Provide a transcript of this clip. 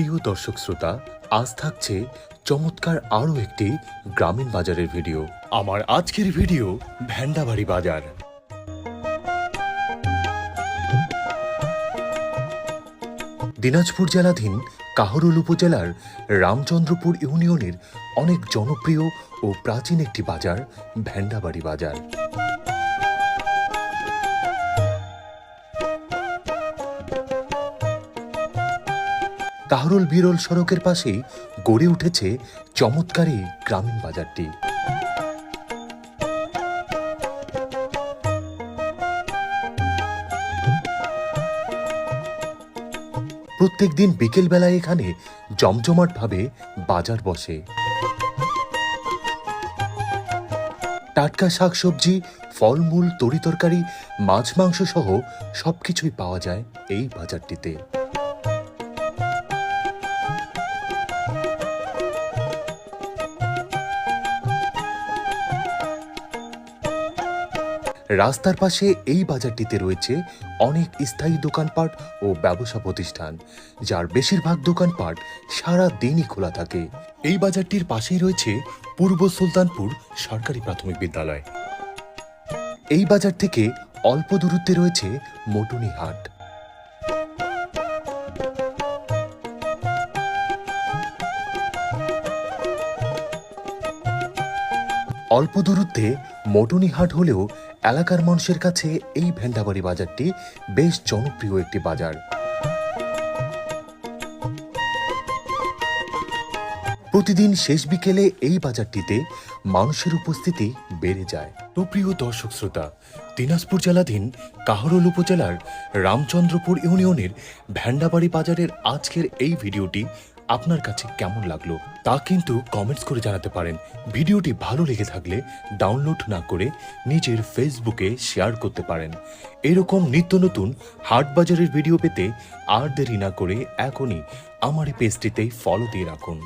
প্রিয় দর্শক শ্রোতা, আজ থাকছে চমৎকার আরও একটি গ্রামীণ বাজারের ভিডিও। আমার আজকের ভিডিও ভ্যান্ডাবাড়ি বাজার। দিনাজপুর জেলাধীন কাহরুল উপজেলার রামচন্দ্রপুর ইউনিয়নের অনেক জনপ্রিয় ও প্রাচীন একটি বাজার ভ্যান্ডাবাড়ি বাজার। কাহরুল বিরল সড়কের পাশেই গড়ে উঠেছে চমৎকার গ্রামীণ বাজারটি। প্রত্যেক দিন বিকেলবেলায় এখানে জমজমাটভাবে বাজার বসে। টাটকা শাকসবজি, ফলমূল তরিতরকারি মাছ মাংস সহ সবকিছুই পাওয়া যায় এই বাজারটিতে। রাস্তার পাশে এই বাজারটিতে রয়েছে অনেক স্থায়ী দোকানপাট ও ব্যবসা প্রতিষ্ঠান, যার বেশিরভাগ দোকানপাট সারা দিনই খোলা থাকে। এই বাজারটির পাশেই রয়েছে পূর্ব সুলতানপুর সরকারি প্রাথমিক বিদ্যালয়। এই বাজার থেকে অল্প দূরত্বে রয়েছে মটুনি হাট। অল্প দূরত্বে মটুনি হাট হলেও এলাকার মানুষের কাছে এই ভেন্ডাবাড়ি বাজারটি বেশ জনপ্রিয় একটি বাজার। প্রতিদিন শেষ বিকেলে এই বাজারটিতে মানুষের উপস্থিতি বেড়ে যায়। তো প্রিয় দর্শক শ্রোতা, দিনাজপুর জেলাধীন কাহরুল উপজেলার রামচন্দ্রপুর ইউনিয়নের ভ্যান্ডাবাড়ি বাজারের আজকের এই ভিডিওটি আপনার কাছে কেমন লাগল তা কিন্তু কমেন্টস করে জানাতে পারেন। ভিডিওটি ভালো লেগে থাকলে ডাউনলোড না করে নিজের ফেসবুকে শেয়ার করতে পারেন। এরকম নিত্য নতুন হাট বাজারের ভিডিও পেতে আর দেরি না করে এখনই আমার এই পেজটিতে ফলো দিয়ে রাখুন।